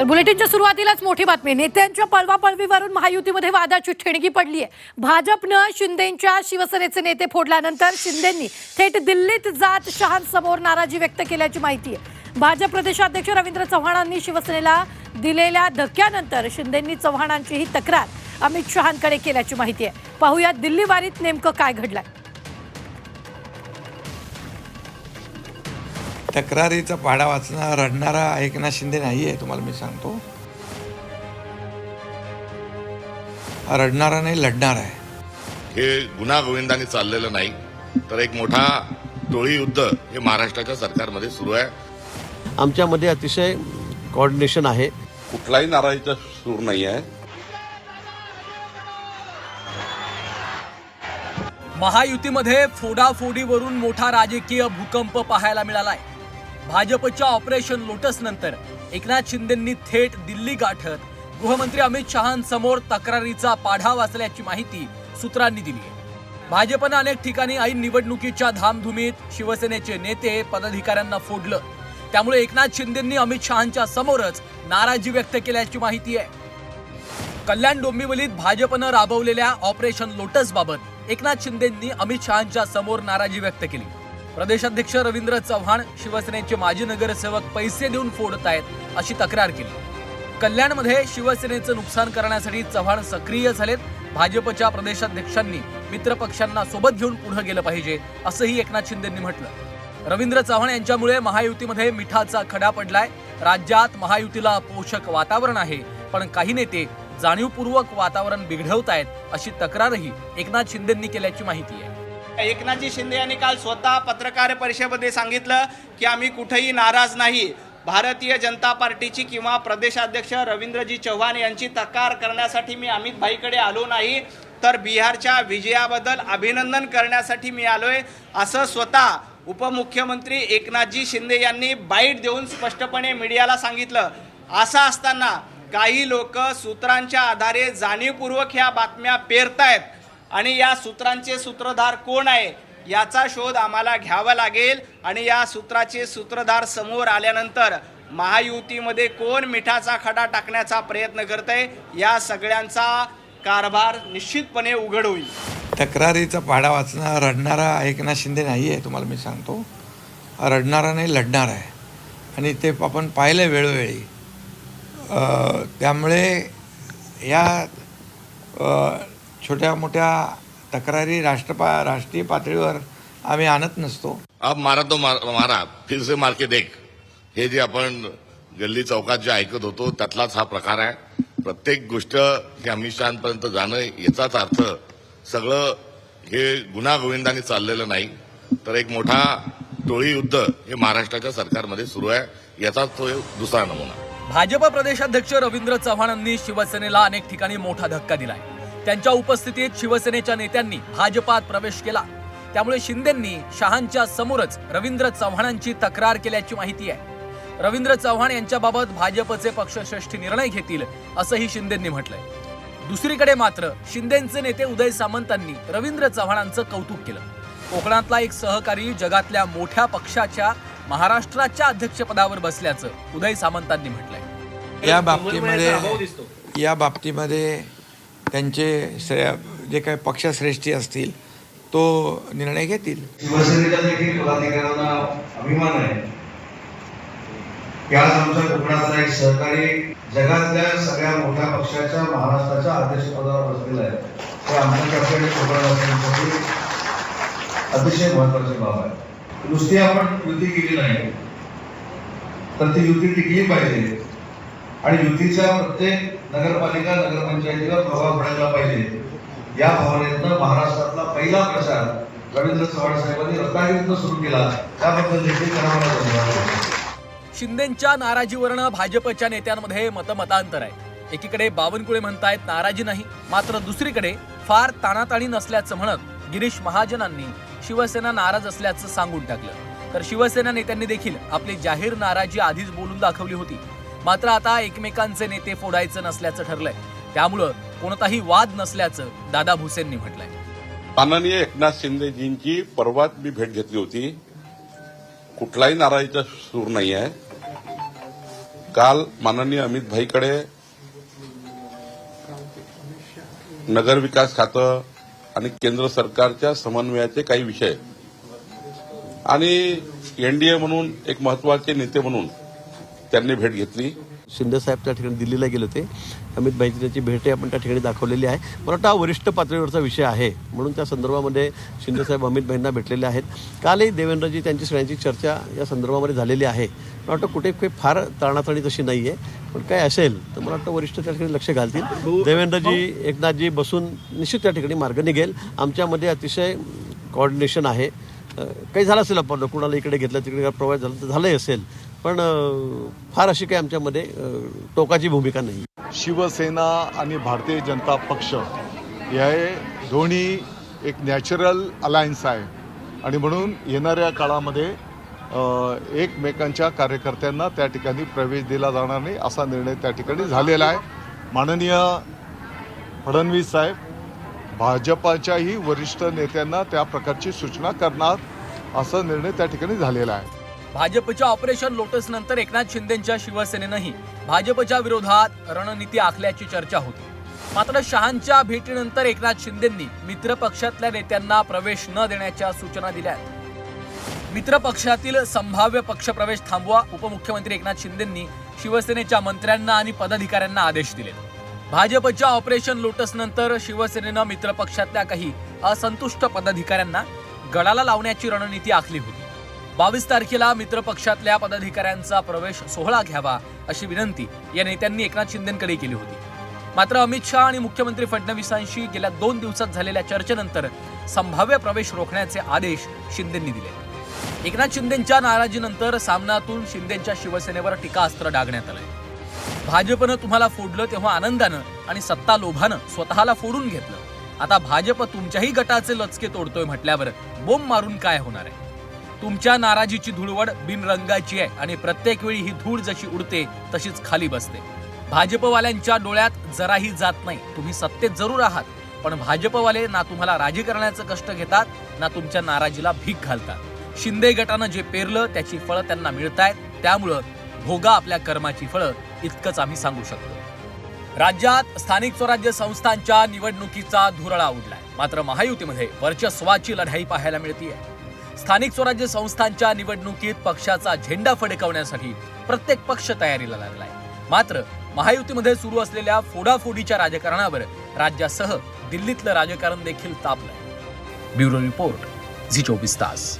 तर बुलेटिनच्या सुरुवातीलाच मोठी बातमी. नेत्यांच्या पळवापळवीवरून महायुतीमध्ये वादाची ठेणगी पडली आहे भाजपनं शिंदेच्या शिवसेनेचे नेते फोडल्यानंतर शिंदेंनी थेट दिल्लीत जात शहांसमोर नाराजी व्यक्त केल्याची माहिती आहे भाजप प्रदेशाध्यक्ष रवींद्र चव्हाणांनी शिवसेनेला दिलेल्या धक्क्यानंतर शिंदेंनी चव्हाणांची ही तक्रार अमित शहांकडे केल्याची माहिती आहे पाहूया दिल्ली वारीत नेमकं काय घडलंय. तक्रारीचा पाडा वाचणार रडणारा एकनाथ शिंदे नाही आहे तुम्हाला मी सांगतो. हा रडणारा नाही लढणार आहे. हे गुन्हा गोविंदाने चाललेलं नाही तर एक मोठा टोळी युद्ध हे महाराष्ट्राच्या सरकारमध्ये सुरू आहे. आमच्यामध्ये अतिशय कॉर्डिनेशन आहे. कुठलाही नाराजीचा सूर नाही आहे. महायुतीमध्ये फोडाफोडीवरून मोठा राजकीय भूकंप पाहायला मिळालाय. भाजपच्या ऑपरेशन लोटस नंतर एकनाथ शिंदेंनी थेट दिल्ली गाठत गृहमंत्री अमित शहांसमोर तक्रारीचा पाढा वाचल्याची माहिती सूत्रांनी दिली आहे. भाजपनं अनेक ठिकाणी ऐन निवडणुकीच्या धामधुमीत शिवसेनेचे नेते पदाधिकाऱ्यांना फोडलं. त्यामुळे एकनाथ शिंदेंनी अमित शहांच्या समोरच नाराजी व्यक्त केल्याची माहिती आहे. कल्याण डोंबिवलीत भाजपनं राबवलेल्या ऑपरेशन लोटस बाबत एकनाथ शिंदेंनी अमित शहांच्या समोर नाराजी व्यक्त केली. प्रदेशाध्यक्ष रवींद्र चव्हाण शिवसेनेचे माजी नगरसेवक पैसे देऊन फोडत आहेत अशी तक्रार केली. कल्याणमध्ये शिवसेनेचं नुकसान करण्यासाठी चव्हाण सक्रिय झालेत. भाजपच्या प्रदेशाध्यक्षांनी मित्रपक्षांना सोबत घेऊन पुढे गेलं पाहिजे असंही एकनाथ शिंदेंनी म्हटलं. रवींद्र चव्हाण यांच्यामुळे महायुतीमध्ये मिठाचा खडा पडलाय. राज्यात महायुतीला पोषक वातावरण आहे पण काही नेते जाणीवपूर्वक वातावरण बिघडवत आहेत अशी तक्रारही एकनाथ शिंदेंनी केल्याची माहिती आहे. एकनाथजी शिंदे यांनी काल स्वतः पत्रकार परिषदेमध्ये सांगितलं की आम्ही कुठेही नाराज नाही. भारतीय जनता पार्टीची किंवा प्रदेशाध्यक्ष रवींद्रजी चव्हाण यांची तक्रार करण्यासाठी मी अमित भाईकडे आलो नाही. तर बिहारच्या विजयाबद्दल अभिनंदन करण्यासाठी मी आलोय. असं स्वतः उपमुख्यमंत्री एकनाथजी शिंदे यांनी बाईट देऊन स्पष्टपणे मीडियाला सांगितलं. असं असताना काही लोक सूत्रांच्या आधारे जाणीवपूर्वक ह्या बातम्या पेरतायत. आणि या सूत्रांचे सूत्रधार कोण आहे याचा शोध आम्हाला घ्यावा लागेल. आणि या सूत्राचे सूत्रधार समोर आल्यानंतर महायुतीमध्ये कोण मिठाचा खडा टाकण्याचा प्रयत्न करतंय या सगळ्यांचा कारभार निश्चितपणे उघड होईल तक्रारीचा पाडा वाचणार रडणारा एकनाथ शिंदे नाही आहे तुम्हाला मी सांगतो. रडणारा नाही लढणार आहे. आणि ते आपण पाहिलं आहे वेळोवेळी त्यामुळे या छोट्या मोठ्या तक्रारी राष्ट्रपा राष्ट्रीय पातळीवर आम्ही आणत नसतो. अब मारा तो मार- मारा. फिर से मार के देख. हे जे आपण गल्ली चौकात जे ऐकत होतो त्यातलाच हा प्रकार आहे. प्रत्येक गोष्ट हे अमित शहापर्यंत जाणं याचाच अर्थ सगळं हे गुन्हा गोविंदाने चाललेलं नाही. तर एक मोठा टोळी युद्ध हे महाराष्ट्राच्या सरकारमध्ये सुरू आहे. याचाच तो एक दुसरा नमुना. भाजप प्रदेशाध्यक्ष रवींद्र चव्हाणांनी शिवसेनेला अनेक ठिकाणी मोठा धक्का दिलाय. त्यांच्या उपस्थितीत शिवसेनेच्या नेत्यांनी भाजपात प्रवेश केला. त्यामुळे शिंदेंनी शहांच्या समोरच रवींद्र चव्हाणांची तक्रार केल्याची माहिती आहे. रवींद्र चव्हाण यांच्याबाबत भाजपचे पक्षश्रेष्ठी निर्णय घेतील असंही शिंदेंनी म्हटलंय. दुसरीकडे मात्र शिंदेचे नेते उदय सामंतांनी रवींद्र चव्हाणांचं कौतुक केलं. कोकणातला एक सहकारी जगातल्या मोठ्या पक्षाच्या महाराष्ट्राच्या अध्यक्षपदावर बसल्याचं उदय सामंतांनी म्हटलंय. या बाबतीमध्ये या बाबतीमध्ये त्यांचे श्रेय जे काही पक्षश्रेष्ठी असतील तो निर्णय घेतील. शिवसेनेच्या देखील पदाधिकाऱ्यांना अभिमान आहे. की आज आमच्या कोकणातला एक सहकारी जगातल्या सगळ्या मोठ्या पक्षाच्या महाराष्ट्राच्या अध्यक्षपदावर बसलेला आहे. ते आमच्या आणि कोकणवासियांसाठी अतिशय महत्वाची बाब आहे. नुसती आपण युती केली नाही. तर ती युती टिकली पाहिजे. आणि युतीच्या प्रत्येक नगरपालिका नगरपंचायतीवर प्रभाव पडायला पाहिजे. या भावनेतनं महाराष्ट्रातला पहिला प्रचार रवींद्र चव्हाण साहेबांनी रत्नागिरीतनं सुरू केला. त्याबद्दल देखील त्यांना मला धन्यवाद. शिंदेच्या नाराजीवरनं भाजपच्या नेत्यांमध्ये मतमतांतर आहे. एकीकडे बावनकुळे म्हणतायत नाराजी नाही मात्र दुसरीकडे फार ताणाताणी नसल्याचं म्हणत गिरीश महाजनांनी शिवसेना नाराज असल्याचं सांगून टाकलं. तर शिवसेना नेत्यांनी देखील आपली जाहीर नाराजी आधीच बोलून दाखवली होती. मात्र आता एकमेकांचे नेते फोडायचं नसल्याचं ठरलंय. त्यामुळं कोणताही वाद नसल्याचं दादा भुसेंनी म्हटलंय. माननीय एकनाथ शिंदेजींची परवाच मी भेट घेतली होती. कुठलाही नाराजीचा सूर नाही आहे काल माननीय अमित भाईकडे नगरविकास खातं आणि केंद्र सरकारच्या समन्वयाचे काही विषय. आणि एनडीए म्हणून एक महत्त्वाचे नेते म्हणून त्यांनी भेट घेतली. शिंदे साहेब त्या ठिकाणी दिल्लीला गेले होते. अमित भाईची त्याची भेटही आपण त्या ठिकाणी दाखवलेली आहे. मला वाटतं हा वरिष्ठ पातळीवरचा विषय आहे. म्हणून त्या संदर्भामध्ये शिंदे साहेब अमित भाईंना भेटलेले आहेत. कालही देवेंद्रजी त्यांची सगळ्यांची चर्चा या संदर्भामध्ये झालेली आहे. मला वाटतं कुठे काही फार ताणाताणी तशी नाही आहे पण काय असेल तर मला वाटतं वरिष्ठ त्या ठिकाणी लक्ष घालतील. देवेंद्रजी एकनाथजी बसून निश्चित त्या ठिकाणी मार्ग निघेल. आमच्यामध्ये अतिशय कॉर्डिनेशन आहे. काही झालं असेल आपण? कुणाला इकडे घेतलं तिकडे प्रोव्हाइड झालं तर झालंही असेल. पण फार अशी काही आमच्यामध्ये टोकाची भूमिका नाही. शिवसेना आणि भारतीय जनता पक्ष हे दोन्ही एक नॅचरल अलायन्स आहे. आणि म्हणून येणाऱ्या काळामध्ये एकमेकांच्या कार्यकर्त्यांना त्या ठिकाणी प्रवेश दिला जाणार नाही असा निर्णय त्या ठिकाणी झालेला आहे. माननीय फडणवीस साहेब भाजपाच्याही वरिष्ठ नेत्यांना त्या प्रकारची सूचना करणार असा निर्णय त्या ठिकाणी झालेला आहे. भाजपच्या ऑपरेशन लोटस नंतर एकनाथ शिंदेच्या शिवसेनेनंही भाजपच्या विरोधात रणनीती आखल्याची चर्चा होती. मात्र शहांच्या भेटीनंतर एकनाथ शिंदेंनी मित्र पक्षातल्या नेत्यांना प्रवेश न देण्याच्या सूचना दिल्या आहेत. मित्र पक्षातील संभाव्य पक्षप्रवेश थांबवा उपमुख्यमंत्री एकनाथ शिंदेंनी शिवसेनेच्या मंत्र्यांना आणि पदाधिकाऱ्यांना आदेश दिले. भाजपच्या ऑपरेशन लोटस नंतर शिवसेनेनं मित्रपक्षातल्या काही असंतुष्ट पदाधिकाऱ्यांना गळाला लावण्याची रणनीती आखली होती. बावीस तारखेला मित्र पक्षातल्या पदाधिकाऱ्यांचा प्रवेश सोहळा घ्यावा अशी विनंती या नेत्यांनी एकनाथ शिंदेकडे केली होती. मात्र अमित शहा आणि मुख्यमंत्री फडणवीसांशी गेल्या दोन दिवसात झालेल्या चर्चेनंतर संभाव्य प्रवेश रोखण्याचे आदेश शिंदेंनी दिले. एकनाथ शिंदेच्या नाराजीनंतर सामनातून शिंदेच्या शिवसेनेवर टीकास्त्र डागण्यात आलंय. भाजपनं तुम्हाला फोडलं तेव्हा आनंदानं आणि सत्ता लोभानं स्वतःला फोडून घेतलं. आता भाजप तुमच्याही गटाचे लचके तोडतोय म्हटल्यावर बोंब मारून काय होणार आहे? तुमच्या नाराजीची धुळवड बिनरंगाची आहे आणि प्रत्येक वेळी ही धूळ जशी उडते तशीच खाली बसते. भाजपवाल्यांच्या डोळ्यात जराही जात नाही. तुम्ही सत्तेत जरूर आहात पण भाजपवाले ना तुम्हाला राजी करण्याचं कष्ट घेतात ना तुमच्या नाराजीला भीक घालतात. शिंदे गटानं जे पेरलं त्याची फळं त्यांना मिळतायत. त्यामुळं भोगा आपल्या कर्माची फळं इतकंच आम्ही सांगू शकतो. राज्यात स्थानिक स्वराज्य संस्थांच्या निवडणुकीचा धुरळा उडलाय. मात्र महायुतीमध्ये वर्चस्वाची लढाई पाहायला मिळतीये. स्थानिक स्वराज्य संस्थांच्या निवडणुकीत पक्षाचा झेंडा फडकवण्यासाठी प्रत्येक पक्ष तयारीला लागलाय. मात्र महायुतीमध्ये सुरू असलेल्या फोडाफोडीच्या राजकारणावर राज्यासह दिल्लीतलं राजकारण देखील तापलंय. ब्युरो रिपोर्ट झी चोवीस तास.